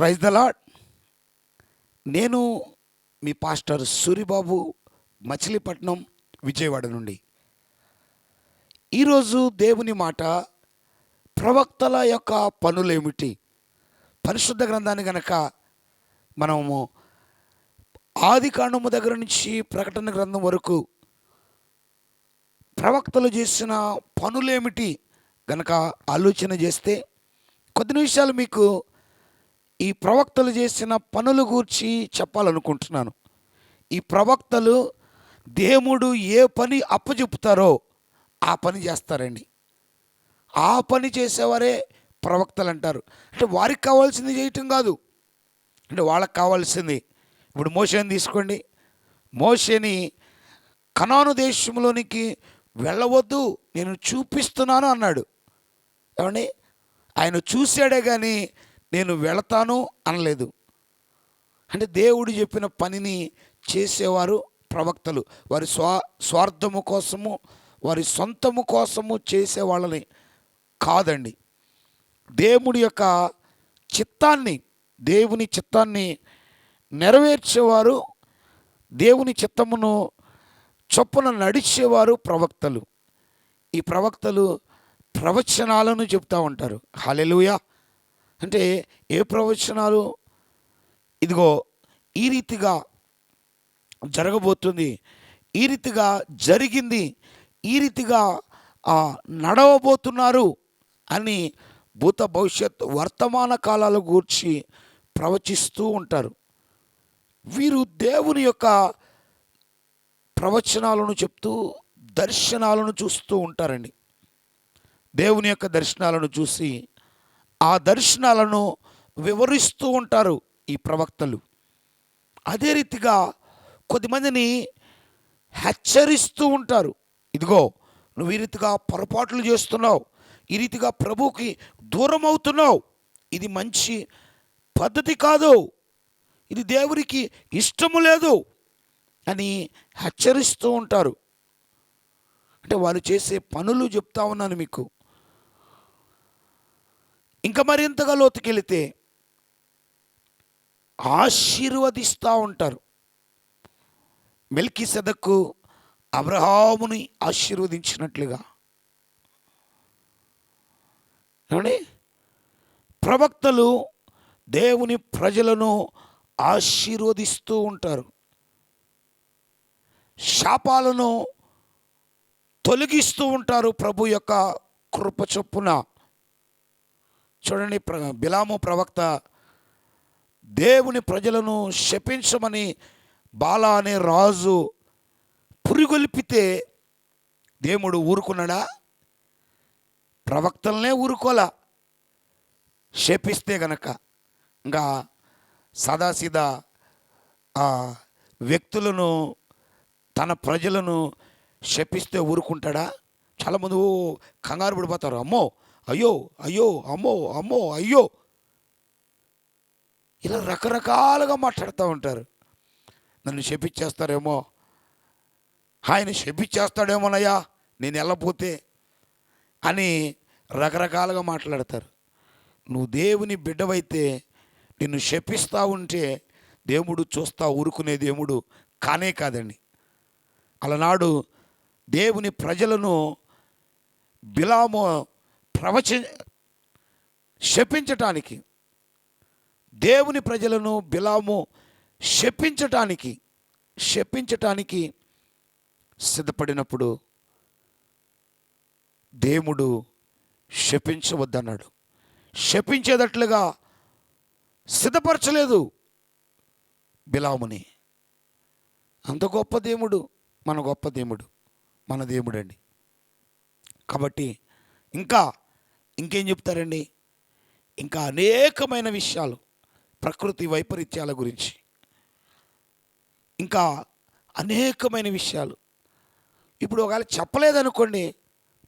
Praise the Lord నేను మీ pastor Suribabu Machilipatnam Vijayawada నుండి. ఈరోజు దేవుని మాట ప్రవక్తల యొక్క పనులేమిటి? పరిశుద్ధ గ్రంథాన్ని గనక మనము ఆది కాండము దగ్గర నుంచి ప్రకటన గ్రంథం వరకు ప్రవక్తలు చేసిన పనులేమిటి గనక ఆలోచన చేస్తే కొద్ది నిమిషాలు మీకు ఈ ప్రవక్తలు చేసిన పనులు గురించి చెప్పాలనుకుంటున్నాను. ఈ ప్రవక్తలు దేవుడు ఏ పని అప్పచెపుతారో ఆ పని చేస్తారండి. ఆ పని చేసేవారే ప్రవక్తలు అంటారు అంటే వారికి కావాల్సింది చేయటం కాదు. అంటే వాళ్ళకి కావాల్సింది. ఇప్పుడు మోషేని తీసుకోండి. మోషని కనాను దేశంలోనికి వెళ్ళవద్దు నేను చూపిస్తున్నాను అన్నాడు. ఏమండి? ఆయన చూశాడే కానీ నేను వెళతాను అనలేదు. అంటే దేవుడు చెప్పిన పనిని చేసేవారు ప్రవక్తలు. వారి స్వా స్వార్థము కోసము వారి సొంతము కోసము చేసే వాళ్ళని కాదండి. దేవుడి యొక్క చిత్తాన్ని దేవుని చిత్తాన్ని నెరవేర్చేవారు దేవుని చిత్తమును చొప్పున నడిచేవారు ప్రవక్తలు. ఈ ప్రవక్తలు ప్రవచనాలను చెప్తూ ఉంటారు. హాలెలుయా అంటే ఏ ప్రవచనాలు? ఇదిగో ఈ రీతిగా జరగబోతుంది. ఈ రీతిగా జరిగింది. ఈ రీతిగా నడవబోతున్నారు అని భూత భవిష్యత్ వర్తమాన కాలాల గూర్చి ప్రవచిస్తూ ఉంటారు. వీరు దేవుని యొక్క ప్రవచనాలను చెప్తూ దర్శనాలను చూస్తూ ఉంటారండి. దేవుని యొక్క దర్శనాలను చూసి ఆ దర్శనాలను వివరిస్తూ ఉంటారు ఈ ప్రవక్తలు. అదే రీతిగా కొద్దిమందిని హెచ్చరిస్తూ ఉంటారు. ఇదిగో నువ్వు ఈ రీతిగా పొరపాట్లు చేస్తున్నావు. ఈ రీతిగా ప్రభువుకి దూరం అవుతున్నావు ఇది మంచి పద్ధతి కాదు. ఇది దేవునికి ఇష్టము లేదు అని హెచ్చరిస్తూ ఉంటారు. అంటే వాళ్ళు చేసే పనులు చెప్తా ఉన్నాను మీకు. ఇంకా మరింతగా లోతుకెళితే ఆశీర్వదిస్తూ ఉంటారు. మెల్కి సెదక్కు అబ్రహాముని ఆశీర్వదించినట్లుగా. ఏమండి? ప్రవక్తలు దేవుని ప్రజలను ఆశీర్వదిస్తూ ఉంటారు. శాపాలను తొలగిస్తూ ఉంటారు ప్రభు యొక్క కృప చొప్పున చూడండి ప్ర బిలాము ప్రవక్త దేవుని ప్రజలను శపించమని బాలా అనే రాజు పురిగొల్పితే దేవుడు ఊరుకున్నాడా? ప్రవక్తలనే ఊరుకోలా. శపిస్తే గనక ఇంకా సదాసీదా ఆ వ్యక్తులను తన ప్రజలను శపిస్తే ఊరుకుంటాడా? చాలామంది కంగారు పడిపోతారు. అమ్మో అయ్యో అయ్యో అమ్మో అమ్మో అయ్యో. ఇలా రకరకాలుగా మాట్లాడుతూ ఉంటారు. నన్ను శపించేస్తారేమో. ఆయన శపించేస్తాడేమోనయ్యా నేను వెళ్ళపోతే అని రకరకాలుగా మాట్లాడతారు. నువ్వు దేవుని బిడ్డవైతే నిన్ను శపిస్తూ ఉంటే దేవుడు చూస్తా ఊరుకునే దేవుడు కానే కాదండి. అలనాడు దేవుని ప్రజలను బిలాము ప్రవచ శపించటానికి దేవుని ప్రజలను బిలాము శపించటానికి శపించటానికి సిద్ధపడినప్పుడు దేవుడు శపించవద్దన్నాడు. శపించేటట్లుగా సిద్ధపరచలేదు బిలాముని. అంత గొప్ప దేవుడు మన గొప్ప దేవుడు మన దేవుడండి. కాబట్టి ఇంకా ఇంకేం చెప్తారండి? ఇంకా అనేకమైన విషయాలు ప్రకృతి వైపరీత్యాల గురించి. ఇంకా అనేకమైన విషయాలు. ఇప్పుడు ఒకవేళ చెప్పలేదనుకోండి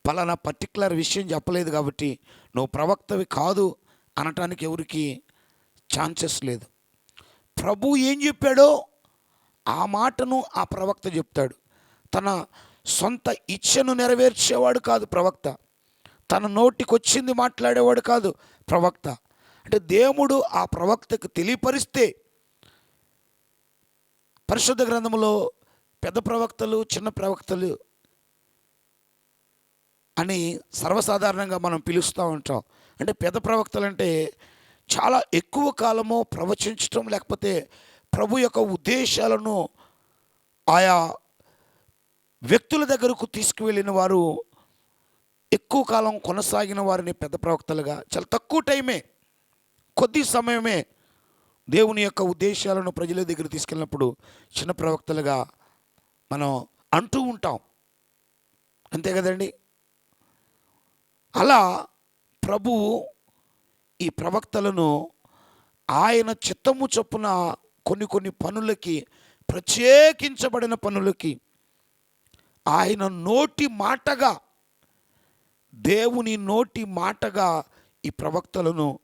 పలానా పర్టికులర్ విషయం చెప్పలేదు కాబట్టి నువ్వు ప్రవక్తవి కాదు అనటానికి ఎవరికి ఛాన్సెస్ లేదు. ప్రభు ఏం చెప్పాడో ఆ మాటను ఆ ప్రవక్త చెప్తాడు. తన సొంత ఇచ్ఛను నెరవేర్చేవాడు కాదు ప్రవక్త. తన నోటికొచ్చింది మాట్లాడేవాడు కాదు ప్రవక్త. అంటే దేవుడు ఆ ప్రవక్తకు తెలియపరిస్తే పరిశుద్ధ గ్రంథంలో పెద్ద ప్రవక్తలు చిన్న ప్రవక్తలు అని సర్వసాధారణంగా మనం పిలుస్తూ ఉంటాం. అంటే పెద్ద ప్రవక్తలు అంటే చాలా ఎక్కువ కాలము ప్రవచించటం లేకపోతే ప్రభు యొక్క ఉద్దేశాలను ఆయా వ్యక్తుల దగ్గరకు తీసుకువెళ్ళిన వారు ఎక్కువ కాలం కొనసాగిన వారిని పెద్ద ప్రవక్తలుగా చాలా తక్కువ టైమే కొద్ది సమయమే దేవుని యొక్క ఉద్దేశాలను ప్రజల దగ్గర తీసుకెళ్ళినప్పుడు చిన్న ప్రవక్తలుగా మనం అంటూ ఉంటాం. అంతే కదండి? అలా ప్రభువు ఈ ప్రవక్తలను ఆయన చిత్తము చొప్పున కొన్ని కొన్ని పనులకి ప్రత్యేకించబడిన పనులకి ఆయన నోటి మాటగా దేవుని నోటి మాటగా ఈ ప్రవక్తలను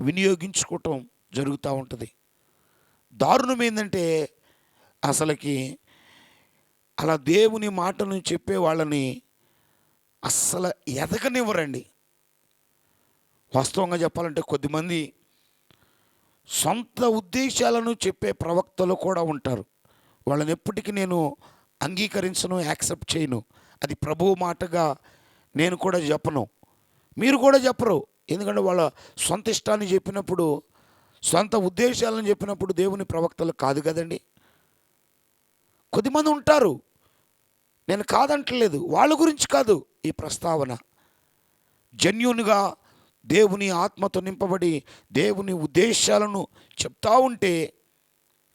వినియోగించుకోవటం జరుగుతూ ఉంటుంది. దారుణం ఏంటంటే అసలుకి అలా దేవుని మాటను చెప్పే వాళ్ళని అస్సలు ఎదగనివ్వరండి. వాస్తవంగా చెప్పాలంటే కొద్దిమంది సొంత ఉద్దేశాలను చెప్పే ప్రవక్తలు కూడా ఉంటారు. వాళ్ళని ఎప్పటికీ నేను అంగీకరించను యాక్సెప్ట్ చేయను. అది ప్రభువు మాటగా నేను కూడా చెప్పను. మీరు కూడా చెప్పరు. ఎందుకంటే వాళ్ళ సొంత ఇష్టాన్ని చెప్పినప్పుడు సొంత ఉద్దేశాలను చెప్పినప్పుడు దేవుని ప్రవక్తలు కాదు కదండి. కొద్దిమంది ఉంటారు. నేను కాదంటలేదు. వాళ్ళ గురించి కాదు ఈ ప్రస్తావన. జన్యునిగా దేవుని ఆత్మతో నింపబడి దేవుని ఉద్దేశాలను చెప్తా ఉంటే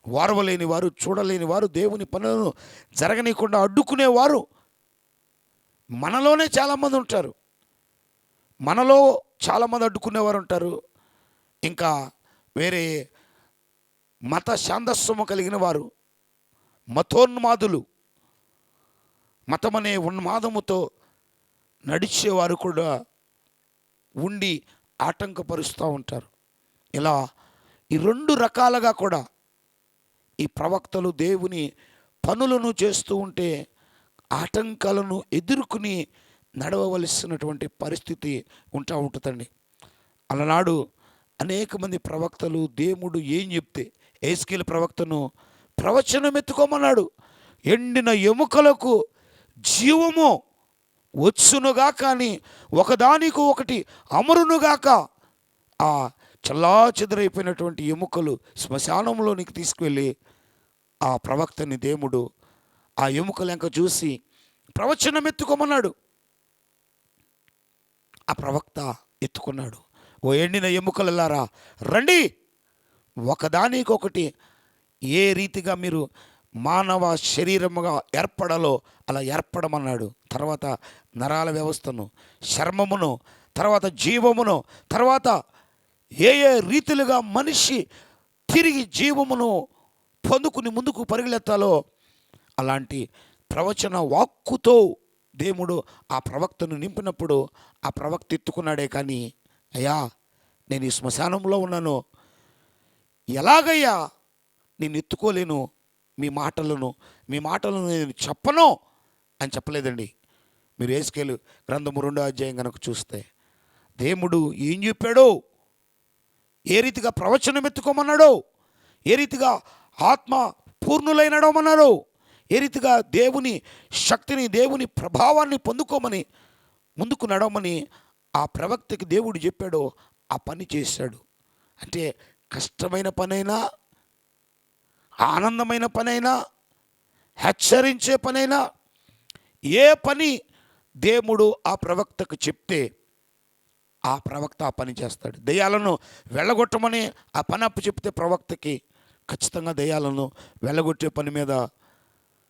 వారవలేని వారు చూడలేని వారు దేవుని పనులను జరగనీయకుండా అడ్డుకునేవారు. మనలోనే చాలామంది ఉంటారు. మనలో చాలామంది అడ్డుకునేవారు ఉంటారు. ఇంకా వేరే మత శాంతస్వము కలిగిన వారు మతోన్మాదులు మతమనే ఉన్మాదముతో నడిచేవారు కూడా ఉండి ఆటంకపరుస్తూ ఉంటారు. ఇలా ఈ రెండు రకాలుగా కూడా ఈ ప్రవక్తలు దేవుని పనులను చేస్తూ ఉంటే ఆటంకాలను ఎదుర్కొని నడవవలసినటువంటి పరిస్థితి ఉంటా ఉంటుందండి. అలనాడు అనేక మంది ప్రవక్తలు దేవుడు ఏం చెప్తే ఏస్కేల్ ప్రవక్తను ప్రవచనం ఎత్తుకోమన్నాడు. ఎండిన ఎముకలకు జీవము వచ్చునుగా కానీ ఒకదానికి ఒకటి అమరునుగాక ఆ చల్లా చెదరైపోయినటువంటి ఎముకలు శ్మశానంలోనికి తీసుకువెళ్ళి ఆ ప్రవక్తని దేవుడు ఆ ఎముకలు చూసి ప్రవచనం ఎత్తుకోమన్నాడు. ఆ ప్రవక్త ఎత్తుకున్నాడు. ఓ ఎండిన ఎముకలలారా రండి. ఒకదానికొకటి ఏ రీతిగా మీరు మానవ శరీరముగా ఏర్పడాలో అలా ఏర్పడమన్నాడు. తర్వాత నరాల వ్యవస్థను చర్మమును తర్వాత జీవమును తర్వాత ఏ ఏ రీతిలుగా మనిషి తిరిగి జీవమును పొందుకుని ముందుకు పరిగెత్తాలో అలాంటి ప్రవచన వాక్కుతో దేవుడు ఆ ప్రవక్తను నింపినప్పుడు ఆ ప్రవక్త ఎత్తుకున్నాడే కానీ అయ్యా నేను ఈ శ్మశానంలో ఉన్నాను. ఎలాగయ్యా నేను ఎత్తుకోలేను మీ మాటలను? మీ మాటలను నేను చెప్పను అని చెప్పలేదండి. మీరు వేసుకెళ్ళు గ్రంథము రెండో అధ్యాయం కనుక చూస్తే దేవుడు ఏం చెప్పాడో? ఏ రీతిగా ప్రవచనం ఎత్తుకోమన్నాడో? ఏ రీతిగా ఆత్మ పూర్ణులైనడోమన్నాడో? ఏ రీతిగా దేవుని శక్తిని దేవుని ప్రభావాన్ని పొందుకోమని ముందుకు నడవమని ఆ ప్రవక్తకి దేవుడు చెప్పాడో ఆ పని చేశాడు. అంటే కష్టమైన పనైనా ఆనందమైన పనైనా హెచ్చరించే పనైనా ఏ పని దేవుడు ఆ ప్రవక్తకు చెప్తే ఆ ప్రవక్త ఆ పని చేస్తాడు. దయ్యాలను వెళ్ళగొట్టమని ఆ పని అప్పు చెప్తే ప్రవక్తకి ఖచ్చితంగా దయ్యాలను వెళ్ళగొట్టే పని మీద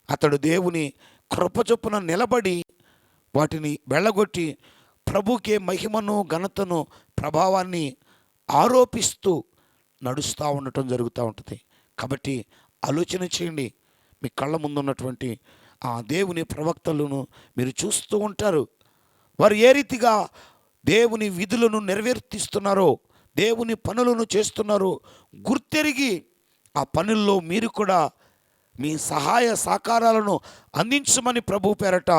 అతడు దేవుని కృపచొప్పున నిలబడి వాటిని వెళ్ళగొట్టి ప్రభుకే మహిమను ఘనతను ప్రభావాన్ని ఆరోపిస్తూ నడుస్తూ ఉండటం జరుగుతూ ఉంటుంది. కాబట్టి ఆలోచన చేయండి. మీ కళ్ళ ముందున్నటువంటి ఆ దేవుని ప్రవక్తలను మీరు చూస్తూ ఉంటారు. వారు ఏ రీతిగా దేవుని విధులను నెరవేర్తిస్తున్నారో దేవుని పనులను చేస్తున్నారో గుర్తెరిగి ఆ పనుల్లో మీరు కూడా మీ సహాయ సహకారాలను అందించమని ప్రభు పేరట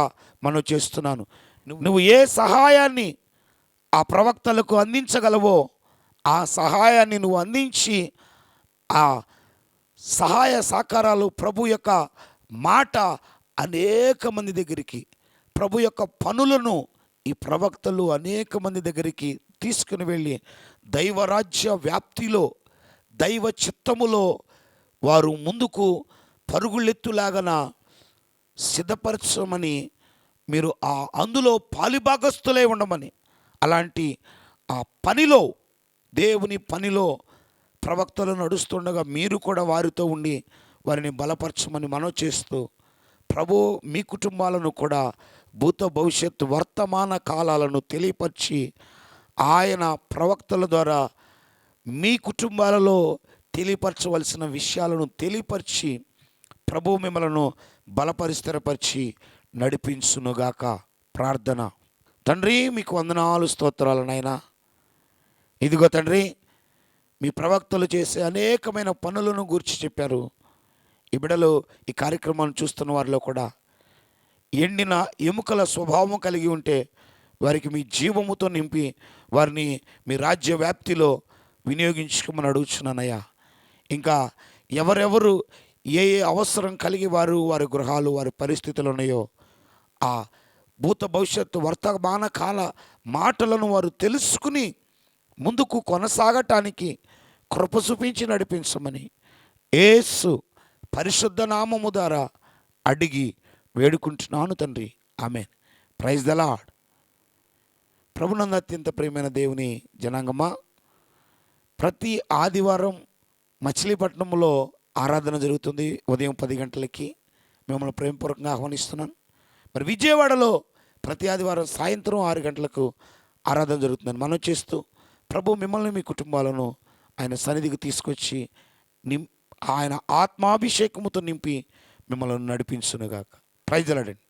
మనం చేస్తున్నాను. నువ్వు ఏ సహాయాన్ని ఆ ప్రవక్తలకు అందించగలవో ఆ సహాయాన్ని నువ్వు అందించి ఆ సహాయ సహకారాలు ప్రభు యొక్క మాట అనేక మంది దగ్గరికి ప్రభు యొక్క పనులను ఈ ప్రవక్తలు అనేక మంది దగ్గరికి తీసుకుని వెళ్ళి దైవరాజ్య వ్యాప్తిలో దైవ చిత్తములో వారు ముందుకు పరుగులెత్తులాగన సిద్ధపరచమని మీరు ఆ అందులో పాలిభాగస్తులై ఉండమని. అలాంటి ఆ పనిలో దేవుని పనిలో ప్రవక్తలు నడుస్తుండగా మీరు కూడా వారితో ఉండి వారిని బలపరచమని మనం చేస్తూ ప్రభు మీ కుటుంబాలను కూడా భూత భవిష్యత్తు వర్తమాన కాలాలను తెలియపరిచి ఆయన ప్రవక్తల ద్వారా మీ కుటుంబాలలో తెలియపరచవలసిన విషయాలను తెలియపరిచి ప్రభు మిమ్మలను బలపరిస్థిరపరిచి నడిపించునుగాక ప్రార్థన. తండ్రి మీకు వందనాలు స్తోత్రాలు నాయనా. ఇదిగో తండ్రి మీ ప్రవక్తలు చేసే అనేకమైన పనులను గురించి చెప్పారు. ఈ బిడలు ఈ కార్యక్రమాన్ని చూస్తున్న వారిలో కూడా ఎండిన ఎముకల స్వభావం కలిగి ఉంటే వారికి మీ జీవముతో నింపి వారిని మీ రాజ్య వ్యాప్తిలో వినియోగించుకోమని అడుగుచున్నానయ్యా. ఇంకా ఎవరెవరు ఏ ఏ అవసరం కలిగి వారు వారి గృహాలు వారి పరిస్థితులు ఉన్నాయో ఆ భూత భవిష్యత్తు వర్తమాన కాల మాటలను వారు తెలుసుకుని ముందుకు కొనసాగటానికి కృప చూపించి నడిపించమని ఏసు పరిశుద్ధ నామము ద్వారా అడిగి వేడుకుంటున్నాను తండ్రి. ఆమె ప్రైజ్ ద లాడ్ ప్రభునంద అత్యంత ప్రియమైన దేవుని జనాంగమా ప్రతి ఆదివారం మచిలీపట్నంలో ఆరాధన జరుగుతుంది. ఉదయం పది గంటలకి మిమ్మల్ని ప్రేమపూర్వకంగా ఆహ్వానిస్తున్నాను. మరి విజయవాడలో ప్రతి ఆదివారం సాయంత్రం ఆరు గంటలకు ఆరాధన జరుగుతుందని మనం చేస్తూ ప్రభు మిమ్మల్ని మీ కుటుంబాలను ఆయన సన్నిధికి తీసుకొచ్చి నిం ఆయన ఆత్మాభిషేకముతో నింపి మిమ్మల్ని నడిపించునుగాక. ప్రైజ్ అలాడండి